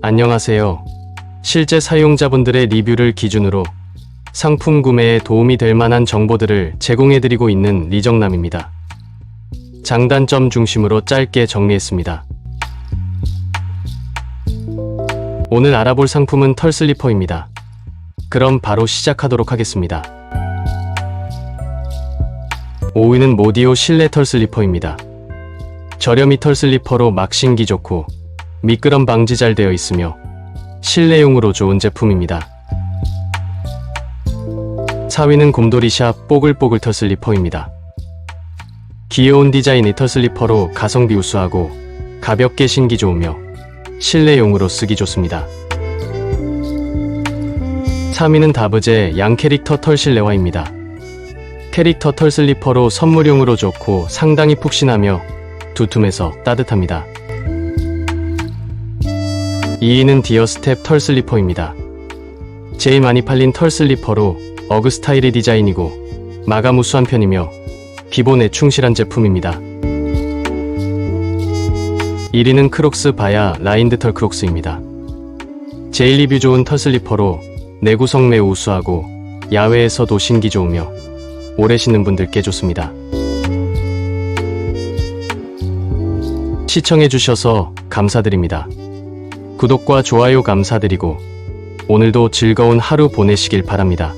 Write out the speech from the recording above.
안녕하세요. 실제 사용자분들의 리뷰를 기준으로 상품 구매에 도움이 될 만한 정보들을 제공해드리고 있는 리정남입니다. 장단점 중심으로 짧게 정리했습니다. 오늘 알아볼 상품은 털 슬리퍼입니다. 그럼 바로 시작하도록 하겠습니다. 5위는 모디오 실내 털 슬리퍼입니다. 저렴이 털 슬리퍼로 막 신기 좋고 미끄럼 방지 잘 되어 있으며 실내용으로 좋은 제품입니다. 4위는 곰돌이 샵 뽀글뽀글 털 슬리퍼입니다. 귀여운 디자인의 털 슬리퍼로 가성비 우수하고 가볍게 신기 좋으며 실내용으로 쓰기 좋습니다. 3위는 다브제 양 캐릭터 털 실내화입니다. 캐릭터 털 슬리퍼로 선물용으로 좋고 상당히 푹신하며 두툼해서 따뜻합니다. 2위는 디어 스텝 털 슬리퍼입니다. 제일 많이 팔린 털 슬리퍼로 어그 스타일의 디자인이고 마감 우수한 편이며 기본에 충실한 제품입니다. 1위는 크록스 바야 라인드 털 크록스입니다. 제일 리뷰 좋은 털 슬리퍼로 내구성 매우 우수하고 야외에서도 신기 좋으며 오래 신는 분들께 좋습니다. 시청해주셔서 감사드립니다. 구독과 좋아요 감사드리고 오늘도 즐거운 하루 보내시길 바랍니다.